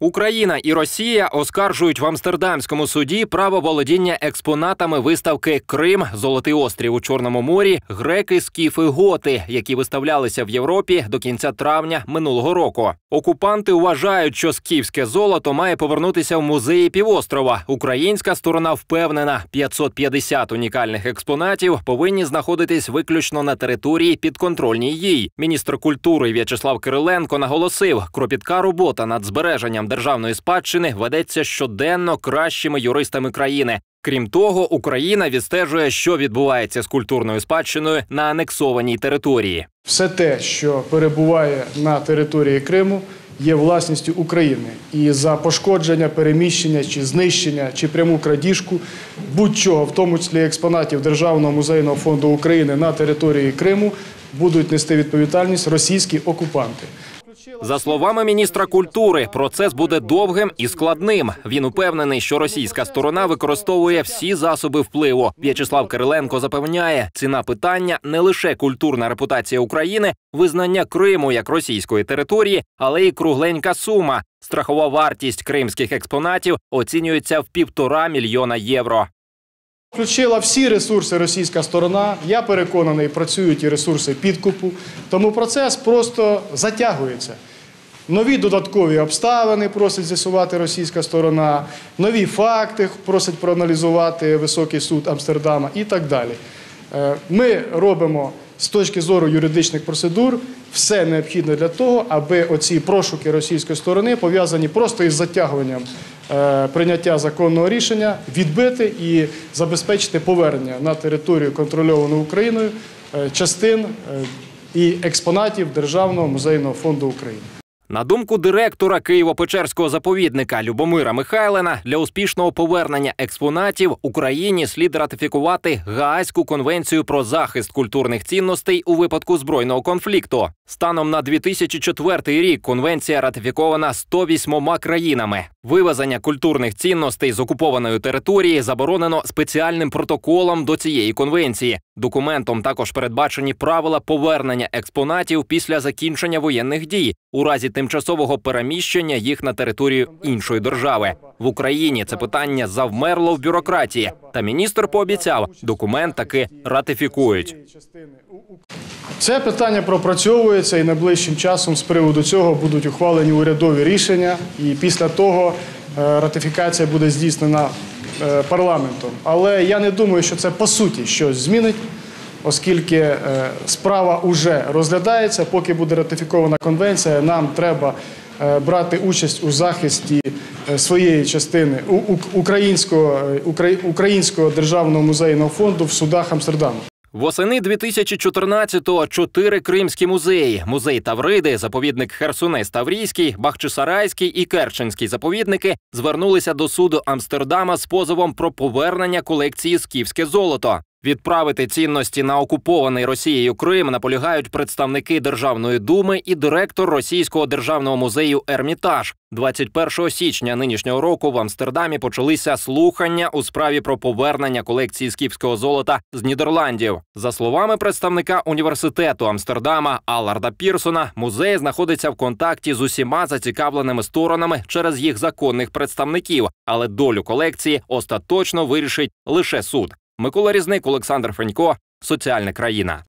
Україна і Росія оскаржують в Амстердамському суді право володіння експонатами виставки Крим, Золотий острів у Чорному морі, греки, скіфи, готи, які виставлялися в Європі до кінця травня минулого року. Окупанти вважають, що скіфське золото має повернутися в музеї півострова. Українська сторона впевнена, 550 унікальних експонатів повинні знаходитись виключно на території підконтрольній їй. Міністр культури В'ячеслав Кириленко наголосив, кропітка робота над збереженням державної спадщини ведеться щоденно кращими юристами країни. Крім того, Україна відстежує, що відбувається з культурною спадщиною на анексованій території. Все те, що перебуває на території Криму, є власністю України. І за пошкодження, переміщення чи знищення, чи пряму крадіжку будь-чого, в тому числі експонатів Державного музейного фонду України на території Криму, будуть нести відповідальність російські окупанти. За словами міністра культури, процес буде довгим і складним. Він упевнений, що російська сторона використовує всі засоби впливу. В'ячеслав Кириленко запевняє, ціна питання не лише культурна репутація України, визнання Криму як російської території, але й кругленька сума. Страхова вартість кримських експонатів оцінюється в півтора мільйона євро. Включила всі ресурси російська сторона. Я переконаний, працюють і ресурси підкупу. Тому процес просто затягується. Нові додаткові обставини просить з'ясувати російська сторона, нові факти просить проаналізувати Високий суд Амстердама і так далі. Е, Ми робимо з точки зору юридичних процедур все необхідне для того, аби оці прошуки російської сторони пов'язані просто із затягуванням прийняття законного рішення, відбити і забезпечити повернення на територію контрольовану Україною е, частин е, і експонатів Державного музейного фонду України. На думку директора Києво-Печерського заповідника Любомира Михайлина, для успішного повернення експонатів Україні слід ратифікувати Гаазьку конвенцію про захист культурних цінностей у випадку збройного конфлікту. Станом на 2004 рік конвенція ратифікована 108 країнами. Вивезення культурних цінностей з окупованої території заборонено спеціальним протоколом до цієї конвенції. Документом також передбачені правила повернення експонатів після закінчення воєнних дій у разі тимчасового переміщення їх на територію іншої держави. В Україні це питання завмерло в бюрократії. Та міністр пообіцяв, документ таки ратифікують. Це питання пропрацьовується і найближчим часом з приводу цього будуть ухвалені урядові рішення, і після того е, ратифікація буде здійснена е, парламентом. Але я не думаю, що це по суті щось змінить, оскільки е, справа вже розглядається. Поки буде ратифікована конвенція, нам треба е, брати участь у захисті е, своєї частини українського, українського державного музейного фонду в судах Амстердаму. Восени 2014-го чотири кримські музеї: музей Тавриди, заповідник Херсонес Таврійський, Бахчисарайський і Керченський заповідники звернулися до суду Амстердама з позовом про повернення колекції скіфське золото. Відправити цінності на окупований Росією Крим наполягають представники Державної думи і директор російського державного музею Ермітаж. 21 січня нинішнього року в Амстердамі почалися слухання у справі про повернення колекції скіфського золота з Нідерландів. За словами представника університету Амстердама Алларда Пірсона, музей знаходиться в контакті з усіма зацікавленими сторонами через їх законних представників, але долю колекції остаточно вирішить лише суд. Микола Різник, Олександр Фенько, Соціальна країна.